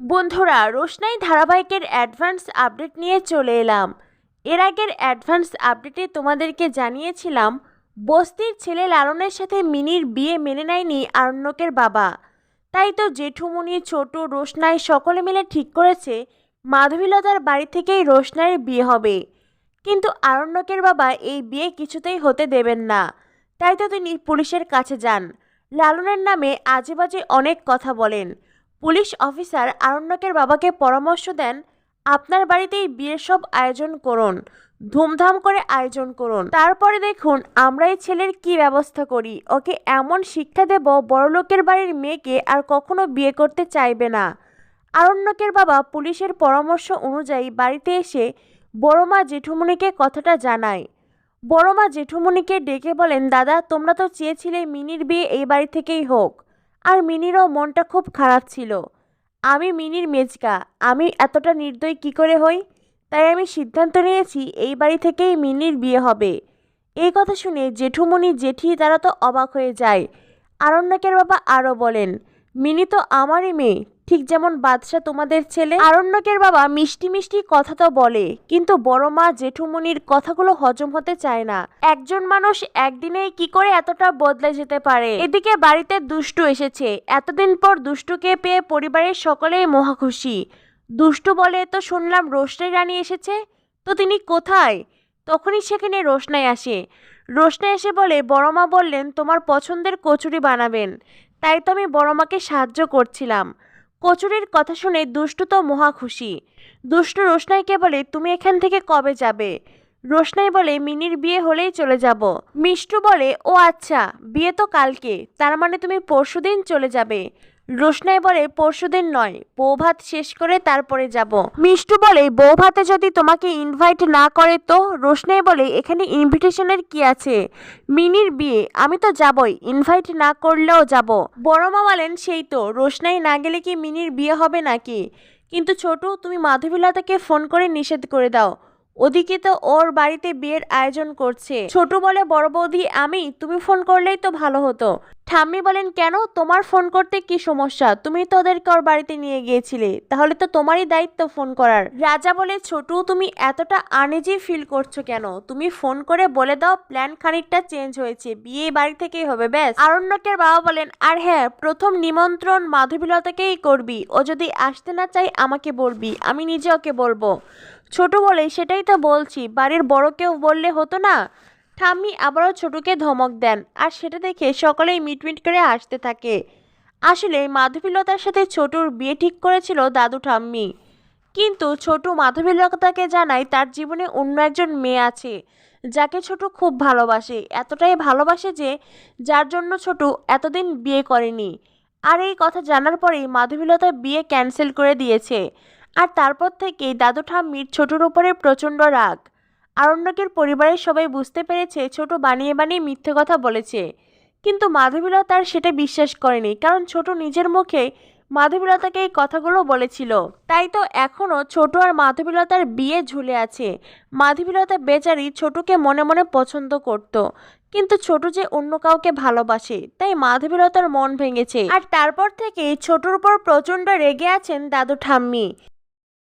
বন্ধুরা, রোশনাই ধারাবাহিকের advance update নিয়ে চলে এলাম। এর আগের অ্যাডভান্স আপডেটে তোমাদেরকে জানিয়েছিলাম, বস্তির ছেলে লালনের সাথে মিনির বিয়ে মেনে নেয়নি আরণ্যকের বাবা। তাই তো জেঠুমনি ছোট, রোশনাই সকলে মিলে ঠিক করেছে, মাধবীলতার বাড়ি থেকেই রোশনাইয়ের বিয়ে হবে। কিন্তু আরণ্যকের বাবা এই বিয়ে কিছুতেই হতে দেবেন না। তাই তো তিনি পুলিশের কাছে যান। লালনের নামে আজেবাজে অনেক কথা বলেন। পুলিশ অফিসার আরণ্যকের বাবাকে পরামর্শ দেন, আপনার বাড়িতেই বিয়ের সব আয়োজন করুন, ধুমধাম করে আয়োজন করুন। তারপরে দেখুন আমরা এই ছেলের কি ব্যবস্থা করি। ওকে এমন শিক্ষা দেব, বড়লোকের বাড়ির মেয়েকে আর কখনো বিয়ে করতে চাইবে না। আরণ্যকের বাবা পুলিশের পরামর্শ অনুযায়ী বাড়িতে এসে বড়মা জেঠুমনিকে কথাটা জানায়। বড়মা জেঠুমনিকে ডেকে বলেন, দাদা, তোমরা তো চেয়েছিলে মিনির বিয়ে এই বাড়ি থেকেই হোক। আর মিনিরও মনটা খুব খারাপ ছিল। আমি মিনির মেজকা, আমি এতটা নির্দয় কি করে হই? তাই আমি সিদ্ধান্ত নিয়েছি এই বাড়ি থেকেই মিনির বিয়ে হবে। এই কথা শুনে জেঠুমনি জেঠি তারা তো অবাক হয়ে যায়। আরণ্যকের বাবা আরও বলেন মিনি তো আমারই মেয়ে। ঠিক যেমন বাদশাহ তোমাদের ছেলে। আরণ্যকের বাবা মিষ্টি মিষ্টি কথা তো বলে, কিন্তু বড় মা জেঠুমনির কথাগুলো হজম হতে চায় না। একজন মানুষ একদিনেই কি করে এতটা বদলে যেতে পারে? এদিকে বাড়িতে দুষ্টু এসেছে। এতদিন পর দুষ্টুকে পেয়ে পরিবারের সকলেই মহা খুশি। দুষ্টু বলে, তো শুনলাম রোশনাই রানী এসেছে। তো তিনি কোথায়? তখনই সেখানে রোশনাই আসে। রোশনাই এসে বলে বড়মা বললেন তোমার পছন্দের কচুরি বানাবেন। তাই তো আমি বড় মাকে সাহায্য করছিলাম। কচুরির কথা শুনে দুষ্টু তো মহা খুশি। দুষ্টু রোশনাইকে বলে, তুমি এখান থেকে কবে যাবে? রোশনাই বলে, মিনির বিয়ে হলেই চলে যাব। মিষ্টু বলে, ও আচ্ছা বিয়ে তো কালকে। তার মানে তুমি পরশুদিন চলে যাবে। রোশনাই বলে, পরশুদিন নয়, বউ ভাত শেষ করে তারপরে যাব। মিষ্টু বলে, বউ ভাতে যদি তোমাকে ইনভাইট না করে তো? রোশনাই বলে, এখানে ইনভিটেশনের কি আছে? মিনির বিয়ে, আমি তো যাবই ইনভাইট না করলেও যাব। বড় মা বলেন, সেই তো, রোশনাই না গেলে কি মিনির বিয়ে হবে নাকি? কিন্তু ছোট, তুমি মাধবীলতাকে ফোন করে নিষেধ করে দাও। ওদিকে তো ওর বাড়িতে বিয়ের আয়োজন করছে। ছোট বলে, বড় বৌদি, আমি, তুমি ফোন করলেই তো ভালো হতো। ঠাম্মি বলেন, কেন? তোমার ফোন করতে কি সমস্যা? তুমি তো ওদেরকে ওর বাড়িতে নিয়ে গিয়েছিলে। তাহলে তো তোমারই দায়িত্ব ফোন করার। রাজা বলে, ছোটু, তুমি এতটা আনইজি ফিল করছ কেন? তুমি ফোন করে বলে দাও প্ল্যান খানিকটা চেঞ্জ হয়েছে। বিয়ে বাড়ি থেকেই হবে, ব্যাস। আরণ্যকের বাবা বলেন, আর হ্যাঁ প্রথম নিমন্ত্রণ মাধবীলতাকেই করবি। ও যদি আসতে না চাই আমাকে বলবি। আমি নিজে ওকে বলব। ছোট বলে সেটাই তো বলছি, বাড়ির বড় কেউ বললে হতো না। ঠাম্মি আবারও ছোটুকে ধমক দেন, আর সেটা দেখে সকলেই মিটমিট করে হাসতে থাকে। আসলে মাধবীলতার সাথে ছোটুর বিয়ে ঠিক করেছিল দাদু ঠাম্মি। কিন্তু ছোট মাধবীলতাকে জানায় তার জীবনে অন্য একজন মেয়ে আছে, যাকে ছোট খুব ভালোবাসে, এতটাই ভালোবাসে যে যার জন্য ছোট এতদিন বিয়ে করেনি। আর এই কথা জানার পরেই মাধবীলতা বিয়ে ক্যান্সেল করে দিয়েছে। আর তারপর থেকেই দাদু ঠাম্মির ছোটর উপরে প্রচণ্ড রাগ। আরণ্যকের পরিবারের সবাই বুঝতে পেরেছে, ছোট বানিয়ে বানিয়ে মিথ্যে কথা বলেছে। কিন্তু মাধবীলতার সেটা বিশ্বাস করেনি, কারণ ছোট নিজের মুখে মাধবীলতাকে এই কথাগুলো বলেছিল। তাই তো এখনও ছোট আর মাধবীলতার বিয়ে ঝুলে আছে। মাধবীলতা বেচারি ছোটকে মনে মনে পছন্দ করত, কিন্তু ছোট যে অন্য কাউকে ভালোবাসে, তাই মাধবীলতার মন ভেঙেছে। আর তারপর থেকেই ছোটর উপর প্রচণ্ড রেগে আছেন দাদু ঠাম্মি।